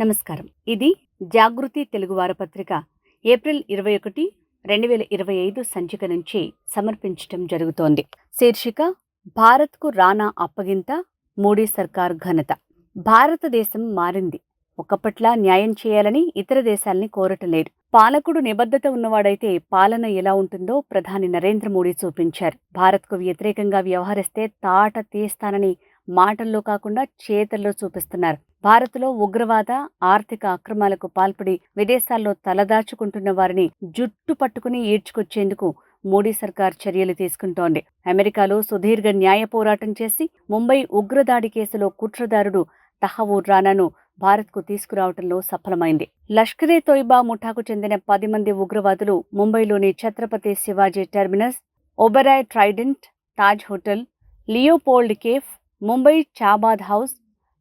నమస్కారం. ఇది జాగృతి తెలుగు వారపత్రిక ఏప్రిల్ ఇరవై ఒకటి రెండు వేల ఇరవై ఐదు సంచిక నుంచి సమర్పించటం జరుగుతోంది. శీర్షిక భారత్కు రానా అప్పగింత మోడీ సర్కార్ ఘనత. భారతదేశం మారింది. ఒకప్పట్లా న్యాయం చేయాలని ఇతర దేశాల్ని కోరటం లేదు పాలకుడు నిబద్ధత ఉన్నవాడైతే పాలన ఎలా ఉంటుందో ప్రధాని నరేంద్ర మోడీ చూపించారు. భారత్కు వ్యతిరేకంగా వ్యవహరిస్తే తాట తీస్తానని మాటల్లో కాకుండా చేతల్లో చూపిస్తున్నారు. భారత్లో ఉగ్రవాద ఆర్థిక అక్రమాలకు పాల్పడి విదేశాల్లో తలదాచుకుంటున్న వారిని జుట్టు పట్టుకుని ఈడ్చుకొచ్చేందుకు మోడీ సర్కార్ చర్యలు తీసుకుంటోంది. అమెరికాలో సుదీర్ఘ న్యాయ పోరాటం చేసి ముంబై ఉగ్రదాడి కేసులో కుట్రదారుడు తహవూర్ రానాను భారత్కు తీసుకురావడంలో సఫలమైంది. లష్కరే తోయిబా ముఠాకు చెందిన పది మంది ఉగ్రవాదులు ముంబైలోని Chhatrapati Shivaji terminus Oberoi Trident Taj hotel Leopold cafe Mumbai Chabad house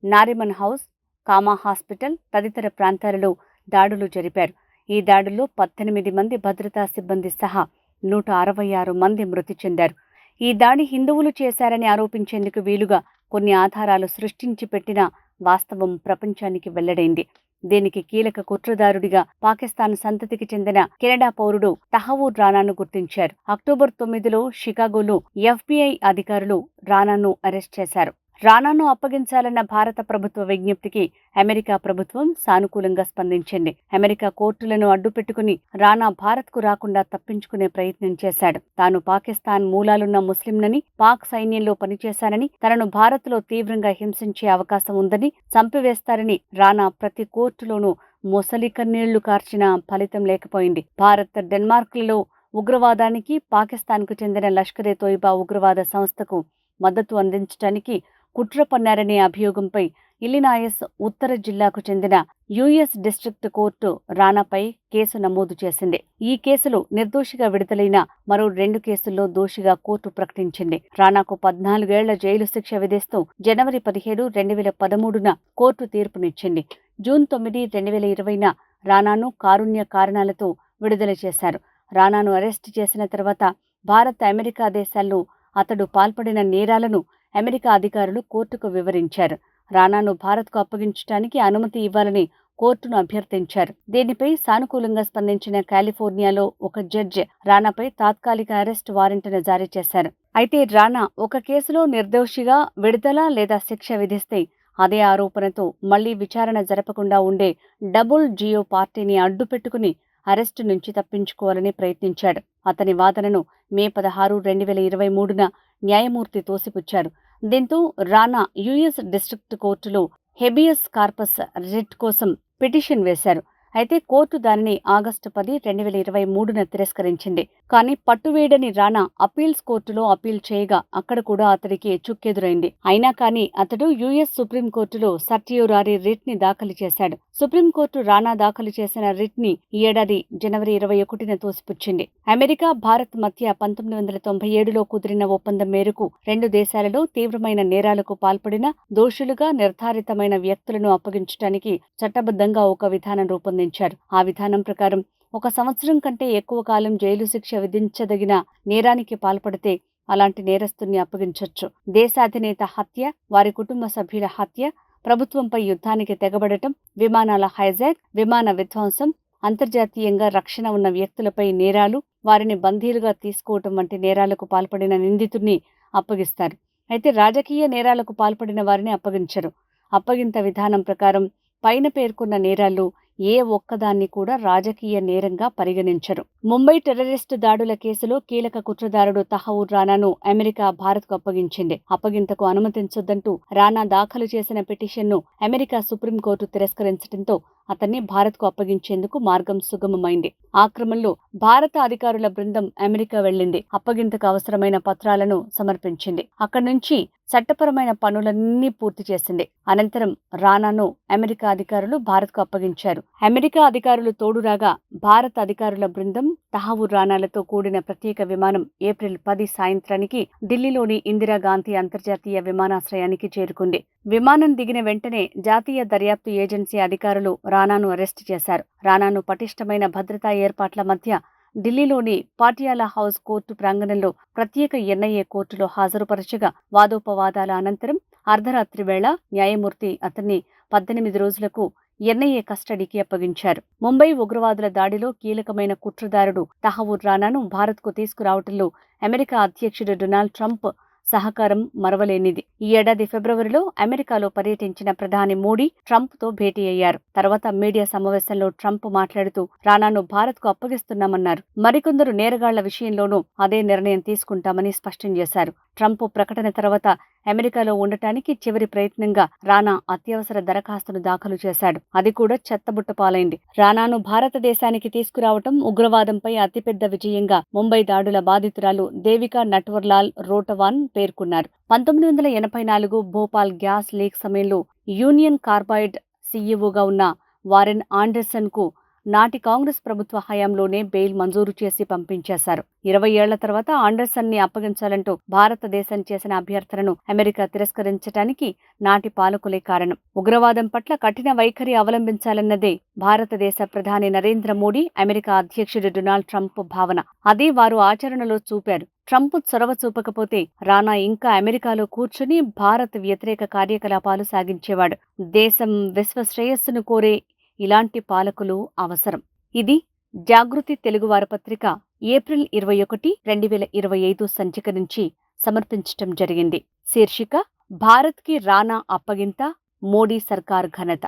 Nariman house Cama hospital తదితర ప్రాంతాలలో దాడులు జరిపారు. ఈ దాడుల్లో పద్దెనిమిది మంది భద్రతా సిబ్బంది సహా నూట అరవై ఆరు మంది మృతి చెందారు. ఈ దాడి హిందువులు చేశారని ఆరోపించేందుకు వీలుగా కొన్ని ఆధారాలు సృష్టించి పెట్టిన వాస్తవం ప్రపంచానికి వెల్లడైంది. దీనికి కీలక కుట్రదారుడిగా పాకిస్తాన్ సంతతికి చెందిన కెనడా పౌరుడు తహవూర్ రానాను గుర్తించారు. అక్టోబర్ తొమ్మిదిలో షికాగోలో ఎఫ్బీఐ అధికారులు రానాను అరెస్ట్ చేశారు. రానాను అప్పగించాలన్న భారత ప్రభుత్వ విజ్ఞప్తికి అమెరికా ప్రభుత్వం సానుకూలంగా స్పందించింది. అమెరికా కోర్టులను అడ్డుపెట్టుకుని రానా భారత్కు రాకుండా తప్పించుకునే ప్రయత్నం చేశాడు. తాను పాకిస్తాన్ మూలాలున్న ముస్లింనని పాక్ సైన్యంలో పనిచేశానని తనను భారత్లో తీవ్రంగా హింసించే అవకాశం ఉందని చంపివేస్తారని రానా ప్రతి కోర్టులోనూ మొసలి కన్నీళ్ళు కార్చిన ఫలితం లేకపోయింది. భారత్ డెన్మార్క్లలో ఉగ్రవాదానికి పాకిస్తాన్కు చెందిన లష్కరే తోయిబా ఉగ్రవాద సంస్థకు మద్దతు అందించడానికి కుట్ర పన్నారనే అభియోగంపై ఇలినాయస్ ఉత్తర జిల్లాకు చెందిన యుఎస్ డిస్ట్రిక్ట్ కోర్టు రానాపై కేసు నమోదు చేసింది. ఈ కేసులో నిర్దోషిగా విడుదలైన మరో రెండు కేసుల్లో దోషిగా కోర్టు ప్రకటించింది. రానాకు పద్నాలుగేళ్ళ జైలు శిక్ష విధిస్తూ జనవరి పదిహేడు రెండు వేల పదమూడున కోర్టు తీర్పునిచ్చింది. జూన్ తొమ్మిది రెండు వేల ఇరవైన రానాను కారుణ్య కారణాలతో విడుదల చేశారు. రానాను అరెస్టు చేసిన తర్వాత భారత్ అమెరికా దేశాల్లో అతడు పాల్పడిన నేరాలను అమెరికా అధికారులు కోర్టుకు వివరించారు. రానాను భారత్కు అప్పగించడానికి అనుమతి ఇవ్వాలని కోర్టును అభ్యర్థించారు. దీనిపై సానుకూలంగా స్పందించిన కాలిఫోర్నియాలో ఒక జడ్జి రానాపై తాత్కాలిక అరెస్ట్ వారెంట్ను జారీ చేశారు. అయితే రానా ఒక కేసులో నిర్దోషిగా విడుదల లేదా శిక్ష విధిస్తే అదే ఆరోపణతో మళ్ళీ విచారణ జరపకుండా ఉండే డబుల్ జియో పార్టీని అడ్డుపెట్టుకుని అరెస్టు నుంచి తప్పించుకోవాలని ప్రయత్నించాడు. అతని వాదనను మే పదహారు రెండు వేల ఇరవై మూడున న్యాయమూర్తి తోసిపుచ్చారు. దీంతో రానా యుఎస్ డిస్ట్రిక్ట్ కోర్టులో హెబియస్ కార్పస్ రిట్ కోసం పిటిషన్ వేశారు. అయితే కోర్టు దానిని ఆగస్టు పది రెండు వేల ఇరవై మూడున తిరస్కరించింది. కానీ పట్టువేడని రానా అప్పీల్స్ కోర్టులో అప్పీల్ చేయగా అక్కడ కూడా అతడికి చుక్కెదురైంది. అయినా కానీ అతడు యుఎస్ సుప్రీంకోర్టులో సర్టియోరారీ రిట్ని దాఖలు చేశాడు. సుప్రీంకోర్టు రానా దాఖలు చేసిన రిట్ని ఈ ఏడాది జనవరి ఇరవై ఒకటిన తోసిపుచ్చింది. అమెరికా భారత్ మధ్య పంతొమ్మిది వందల తొంభై ఏడులో కుదిరిన ఒప్పందం మేరకు రెండు దేశాలలో తీవ్రమైన నేరాలకు పాల్పడిన దోషులుగా నిర్ధారితమైన వ్యక్తులను అప్పగించడానికి చట్టబద్ధంగా ఒక విధానం రూపొందించారు ఆ విధానం ప్రకారం ఒక సంవత్సరం కంటే ఎక్కువ కాలం జైలు శిక్ష విధించదగిన నేరానికి పాల్పడితే అలాంటి నేరస్తుల్ని అప్పగించొచ్చు. దేశాధినేత హత్య వారి కుటుంబ సభ్యుల హత్య ప్రభుత్వంపై యుద్ధానికి తెగబడటం విమానాల హైజాక్ విమాన విధ్వంసం అంతర్జాతీయంగా రక్షణ ఉన్న వ్యక్తులపై నేరాలు వారిని బందీలుగా తీసుకోవటం వంటి నేరాలకు పాల్పడిన నిందితుడిని అప్పగిస్తారు. అయితే రాజకీయ నేరాలకు పాల్పడిన వారిని అప్పగించరు. అప్పగింత విధానం ప్రకారం పైన పేర్కొన్న నేరాలు ఏ ఒక్కదాన్ని కూడా రాజకీయ నేరంగా పరిగణించరు. ముంబై టెర్రరిస్టు దాడుల కేసులో కీలక కుట్రదారుడు తహవూర్ రానాను అమెరికా భారత్కు అప్పగించింది. అప్పగింతకు అనుమతించొద్దంటూ రానా దాఖలు చేసిన పిటిషన్ను అమెరికా సుప్రీంకోర్టు తిరస్కరించడంతో అతన్ని భారత్కు అప్పగించేందుకు మార్గం సుగమమైంది. ఆ క్రమంలో భారత అధికారుల బృందం అమెరికా వెళ్ళింది అప్పగింతకు అవసరమైన పత్రాలను సమర్పించింది. అక్కడి నుంచి చట్టపరమైన పనులన్నీ పూర్తి చేసింది. అనంతరం రానాను అమెరికా అధికారులు భారత్కు అప్పగించారు. అమెరికా అధికారులు తోడురాగా భారత అధికారుల బృందం తహవూర్ రానాలతో కూడిన ప్రత్యేక విమానం ఏప్రిల్ పది సాయంత్రానికి ఢిల్లీలోని ఇందిరాగాంధీ అంతర్జాతీయ విమానాశ్రయానికి చేరుకుంది. విమానం దిగిన వెంటనే జాతీయ దర్యాప్తు ఏజెన్సీ అధికారులు రానాను అరెస్టు చేశారు. రానాను పటిష్టమైన భద్రతా ఏర్పాట్ల మధ్య ఢిల్లీలోని పాటియాలా హౌస్ కోర్టు ప్రాంగణంలో ప్రత్యేక ఎన్ఐఏ కోర్టులో హాజరుపరచగా వాదోపవాదాల అనంతరం అర్ధరాత్రి వేళ న్యాయమూర్తి అతన్ని పద్దెనిమిది రోజులకు ఎన్ఐఏ కస్టడీకి అప్పగించారు. ముంబై ఉగ్రవాదుల దాడిలో కీలకమైన కుట్రదారుడు తహవూర్ రానాను భారత్కు తీసుకురావటంలో అమెరికా అధ్యక్షుడు డొనాల్డ్ ట్రంప్ సహకారం మరవలేనిది. ఈ ఏడాది ఫిబ్రవరిలో అమెరికాలో పర్యటించిన ప్రధాని మోడీ ట్రంప్తో భేటీ అయ్యారు. తర్వాత మీడియా సమావేశంలో ట్రంప్ మాట్లాడుతూ రానాను భారత్కు అప్పగిస్తున్నామన్నారు. మరికొందరు నేరగాళ్ళ విషయంలోనూ అదే నిర్ణయం తీసుకుంటామని స్పష్టం చేశారు. ట్రంప్ ప్రకటన తర్వాత అమెరికాలో ఉండటానికి చివరి ప్రయత్నంగా రానా అత్యవసర దరఖాస్తును దాఖలు చేశాడు. అది కూడా చెత్తబుట్ట పాలైంది. రానాను భారతదేశానికి తీసుకురావటం ఉగ్రవాదంపై అతిపెద్ద విజయంగా ముంబై దాడుల బాధితురాలు దేవికా నట్వర్లాల్ రోటవాన్ పేర్కొన్నారు. పంతొమ్మిది వందల ఎనభై నాలుగు భోపాల్ గ్యాస్ లీక్ సమయంలో యూనియన్ కార్బైడ్ సీఈఓగా ఉన్న వారెన్ ఆండర్సన్కు నాటి కాంగ్రెస్ ప్రభుత్వ హయాంలోనే బెయిల్ మంజూరు చేసి పంపించేశారు. ఇరవై ఏళ్ళ తర్వాత ఆండర్సన్ని అప్పగించాలంటూ భారతదేశం చేసిన అభ్యర్థనను అమెరికా తిరస్కరించడానికి నాటి పాలకులే కారణం. ఉగ్రవాదం పట్ల కఠిన వైఖరి అవలంబించాలన్నదే భారతదేశ ప్రధాని నరేంద్ర మోడీ అమెరికా అధ్యక్షుడు డొనాల్డ్ ట్రంప్ భావన. అదే వారు ఆచరణలో చూపారు. ట్రంప్ చొరవ చూపకపోతే రానా ఇంకా అమెరికాలో కూర్చుని భారత్ వ్యతిరేక కార్యకలాపాలు సాగించేవాడు. దేశం విశ్వ శ్రేయస్సును కోరే ఇలాంటి పాలకులు అవసరం. ఇది జాగృతి తెలుగు వారపత్రిక ఏప్రిల్ ఇరవై ఒకటి రెండు వేల ఇరవై ఐదు సంచిక నుంచి సమర్పించటం జరిగింది. శీర్షిక భారత్కి రానా అప్పగింత మోడీ సర్కార్ ఘనత.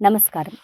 నమస్కారం.